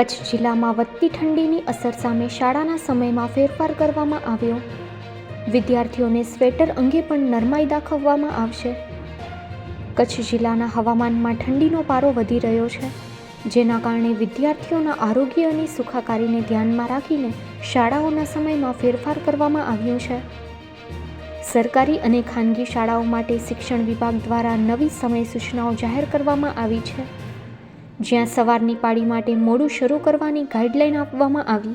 કચ્છ જિલ્લામાં વધતી ઠંડીની અસર સામે શાળાના સમયમાં ફેરફાર કરવામાં આવ્યો. વિદ્યાર્થીઓને સ્વેટર અંગે પણ નરમાઈ દાખવવામાં આવશે. કચ્છ જિલ્લાના હવામાનમાં ઠંડીનો પારો વધી રહ્યો છે, જેના કારણે વિદ્યાર્થીઓના આરોગ્ય અને સુખાકારીને ધ્યાનમાં રાખીને શાળાઓના સમયમાં ફેરફાર કરવામાં આવ્યો છે. સરકારી અને ખાનગી શાળાઓ માટે શિક્ષણ વિભાગ દ્વારા નવી સમય સૂચનાઓ જાહેર કરવામાં આવી છે. જ્યાં સવારની પાળી માટે મોડું શરૂ કરવાની ગાઈડલાઈન આપવામાં આવી,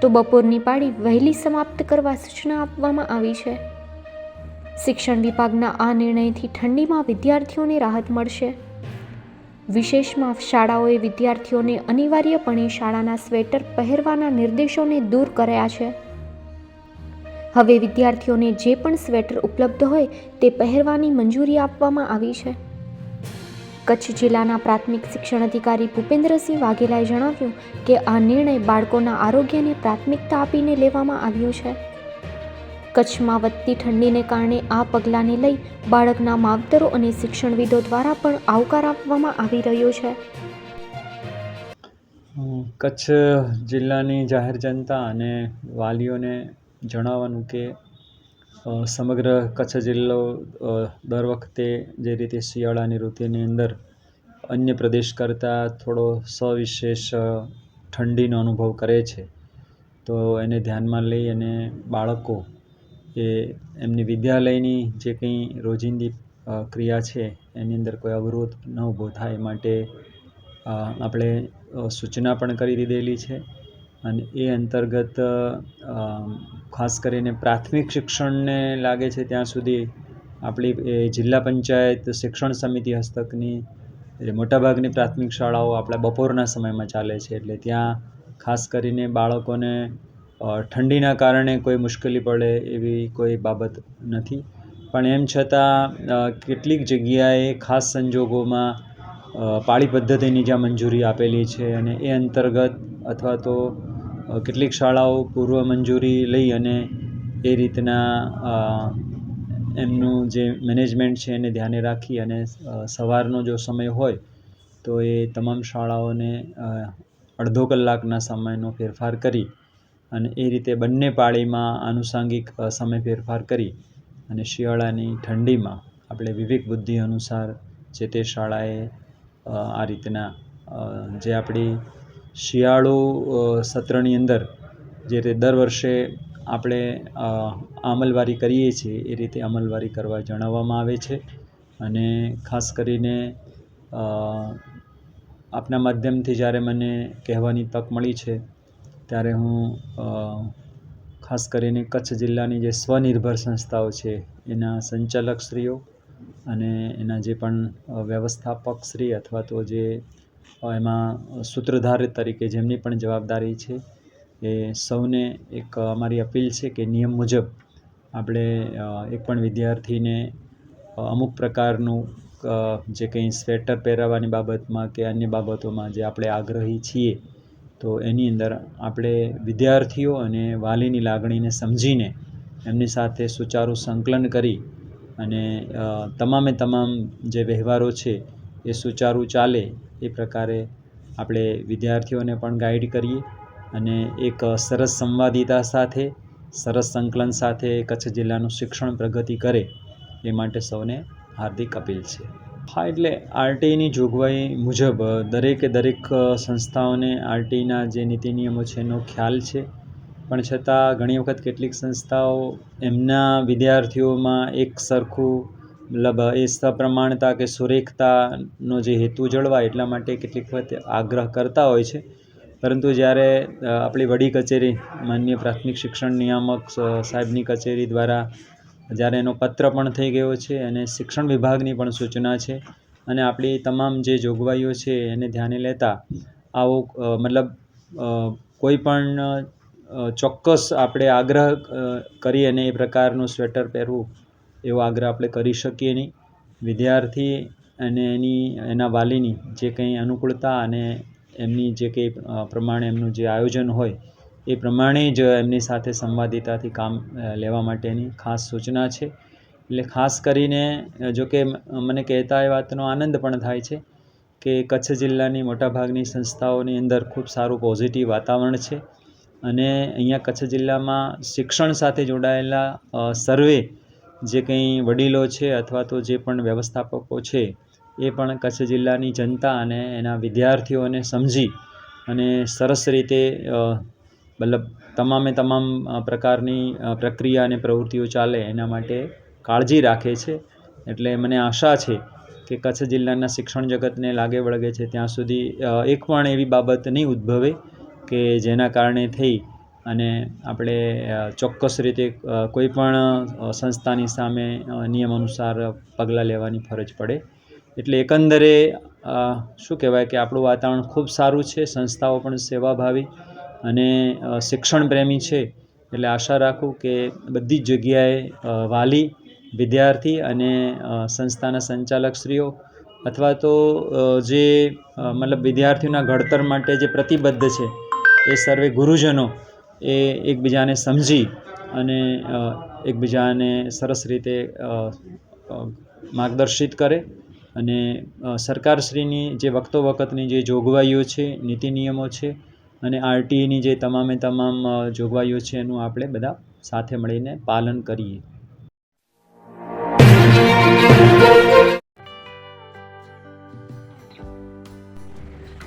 તો બપોરની પાળી વહેલી સમાપ્ત કરવા સૂચના આપવામાં આવી છે. શિક્ષણ વિભાગના આ નિર્ણયથી ઠંડીમાં વિદ્યાર્થીઓને રાહત મળશે. વિશેષમાં શાળાઓએ વિદ્યાર્થીઓને અનિવાર્યપણે શાળાના સ્વેટર પહેરવાના નિર્દેશોને દૂર કર્યા છે. હવે વિદ્યાર્થીઓને જે પણ સ્વેટર ઉપલબ્ધ હોય તે પહેરવાની મંજૂરી આપવામાં આવી છે. કચ્છ જિલ્લાના પ્રાથમિક શિક્ષણ અધિકારી ભૂપેન્દ્રસિંહ વાઘેલાએ જણાવ્યું કે આ નિર્ણય બાળકોના આરોગ્યને પ્રાથમિકતા આપીને લેવામાં આવ્યો છે. કચ્છમાં વધતી ઠંડીને કારણે આ પગલાંને લઈ બાળકના માવતરો અને શિક્ષણવિદો દ્વારા પણ આવકાર આપવામાં આવી રહ્યો છે. કચ્છ જિલ્લાની જાહેર જનતા અને વાલીઓને જણાવવાનું કે સમગ્ર કચ્છ જિલ્લો દર વખતે જે રીતે શિયાળાની ઋતુની અંદર અન્ય પ્રદેશ કરતાં થોડો સવિશેષ ઠંડીનો અનુભવ કરે છે. તો એને ધ્યાનમાં લઈ અને બાળકો એ એમની વિદ્યાલયની જે કંઈ રોજિંદી ક્રિયા છે, એની અંદર કોઈ અવરોધ ન ઊભો થાય એ માટે આપણે સૂચના પણ કરી દીધેલી છે. અને એ અંતર્ગત ખાસ કરીને પ્રાથમિક શિક્ષણને લાગે છે ત્યાં સુધી આપણી એ જિલ્લા પંચાયત શિક્ષણ સમિતિ હસ્તકની એ મોટાભાગની પ્રાથમિક શાળાઓ આપણા બપોરના સમયમાં ચાલે છે. એટલે ત્યાં ખાસ કરીને બાળકોને ઠંડીના કારણે કોઈ મુશ્કેલી પડે એવી કોઈ બાબત નથી. પણ એમ છતાં કેટલીક જગ્યાએ ખાસ સંજોગોમાં પાળી પદ્ધતિની જ્યાં મંજૂરી આપેલી છે અને એ અંતર્ગત અથવા તો કેટલીક શાળાઓ પૂર્વ મંજૂરી લઈ અને એ રીતના એમનું જે મેનેજમેન્ટ છે એને ધ્યાને રાખી અને સવારનો જો સમય હોય, તો એ તમામ શાળાઓને અડધો કલાકના સમયનો ફેરફાર કરી અને એ રીતે બંને પાળીમાં આનુષાંગિક સમય ફેરફાર કરી અને શિયાળાની ઠંડીમાં આપણે વિવેક બુદ્ધિ અનુસાર જે તે શાળાએ આ રીતના જે આપણી શિયાળુ સત્રની અંદર જે રીતે દર વર્ષે આપણે અમલવારી કરીએ છીએ, એ રીતે અમલવારી કરવા જણાવવામાં આવે છે. અને ખાસ કરીને આપના માધ્યમથી જ્યારે મને કહેવાની તક મળી છે, ત્યારે હું ખાસ કરીને કચ્છ જિલ્લાની જે સ્વનિર્ભર સંસ્થાઓ છે, એના સંચાલકશ્રીઓ અને એના જે પણ વ્યવસ્થાપકશ્રી અથવા તો જે એમાં સૂત્રધાર તરીકે જેમની પણ જવાબદારી છે, એ સૌને એક અમારી અપીલ છે કે નિયમ મુજબ આપણે એક પણ વિદ્યાર્થીને અમુક પ્રકારનું જે કંઈ સ્વેટર પહેરાવવાની બાબતમાં કે અન્ય બાબતોમાં જે આપણે આગ્રહી છીએ, તો એની અંદર આપણે વિદ્યાર્થીઓ અને વાલીની લાગણીને સમજીને એમની સાથે સુચારું સંકલન કરી અને તમામે તમામ જે વ્યવહારો છે એ સુચારું ચાલે એ પ્રકારે આપણે વિદ્યાર્થીઓને પણ ગાઈડ કરીએ અને એક સરસ સંવાદિતા સાથે, સરસ સંકલન સાથે કચ્છ જિલ્લાનું શિક્ષણ પ્રગતિ કરે એ માટે સૌને હાર્દિક અપીલ છે. હા, એટલે આરટીઈની જોગવાઈ મુજબ દરેકે દરેક સંસ્થાઓને આરટીઈના જે નીતિ નિયમો છે એનો ખ્યાલ છે. પણ છતાં ઘણી વખત કેટલીક સંસ્થાઓ એમના વિદ્યાર્થીઓમાં એક સરખું મતલબ એ સપ્રમાણતા કે સુરેખતાનો જે હેતુ જળવાય એટલા માટે કેટલીક વખત આગ્રહ કરતા હોય છે. પરંતુ જ્યારે આપણી વડી કચેરી માનનીય પ્રાથમિક શિક્ષણ નિયામક સાહેબની કચેરી દ્વારા જ્યારે એનો પત્ર પણ થઈ ગયો છે અને શિક્ષણ વિભાગની પણ સૂચના છે અને આપણી તમામ જે જોગવાઈઓ છે એને ધ્યાને લેતા આવો મતલબ કોઈ પણ ચોક્કસ આપણે આગ્રહ કરી અને એ પ્રકારનું સ્વેટર પહેરવું એવો આગ્રહ આપણે કરી શકીએ નહીં. વિદ્યાર્થી અને એની, એના વાલીની જે કંઈ અનુકૂળતા અને એમની જે કંઈ પ્રમાણે એમનું જે આયોજન હોય, એ પ્રમાણે જ એમની સાથે સંવાદિતાથી કામ લેવા માટેની ખાસ સૂચના છે. એટલે ખાસ કરીને જો કે મને કહેતા એ વાતનો આનંદ પણ થાય છે કે કચ્છ જિલ્લાની મોટાભાગની સંસ્થાઓની અંદર ખૂબ સારું પોઝિટિવ વાતાવરણ છે. અને અહીંયા કચ્છ જિલ્લામાં શિક્ષણ સાથે જોડાયેલા સર્વે જે કંઈ વડીલો છે અથવા તો જે પણ વ્યવસ્થાપકો છે, એ પણ કચ્છ જિલ્લાની જનતા અને એના વિદ્યાર્થીઓને સમજી અને સરસ રીતે મતલબ તમામે તમામ પ્રકારની પ્રક્રિયા અને પ્રવૃત્તિઓ ચાલે એના માટે કાળજી રાખે છે. એટલે મને આશા છે કે કચ્છ જિલ્લાના શિક્ષણ જગતને લાગે વળગે છે ત્યાં સુધી એક પણ એવી બાબત નહીં ઉદ્ભવે કે જેના કારણે થઈ અને આપણે ચોક્કસ રીતે અ, કોઈ પણ અ, સંસ્થાની સામે નિયમ અનુસાર પગલાં લેવાની ફરજ પડે. એટલે એકંદરે શું કહેવાય કે આપણું વાતાવરણ ખૂબ સારું છે સંસ્થાઓ પણ સેવાભાવી અને શિક્ષણ પ્રેમી છે. એટલે આશા રાખું કે બધી જ જગ્યાએ વાલી વિદ્યાર્થી અને સંસ્થાના સંચાલકશ્રીઓ અથવા તો જે મતલબ વિદ્યાર્થીઓના ઘડતર માટે જે પ્રતિબદ્ધ છે એ સર્વે ગુરુજનો એ એકબીજાને સમજી અને એકબીજાને સરસ રીતે માર્ગદર્શિત કરે અને સરકારશ્રીની જે વખતો વખતની જે જોગવાઈઓ છે, નીતિ નિયમો છે અને આરટીઈની જે તમામે તમામ જોગવાઈઓ છે એનું આપણે બધા સાથે મળીને પાલન કરીએ.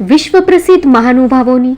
વિશ્વ પ્રસિદ્ધ મહાનુભાવોની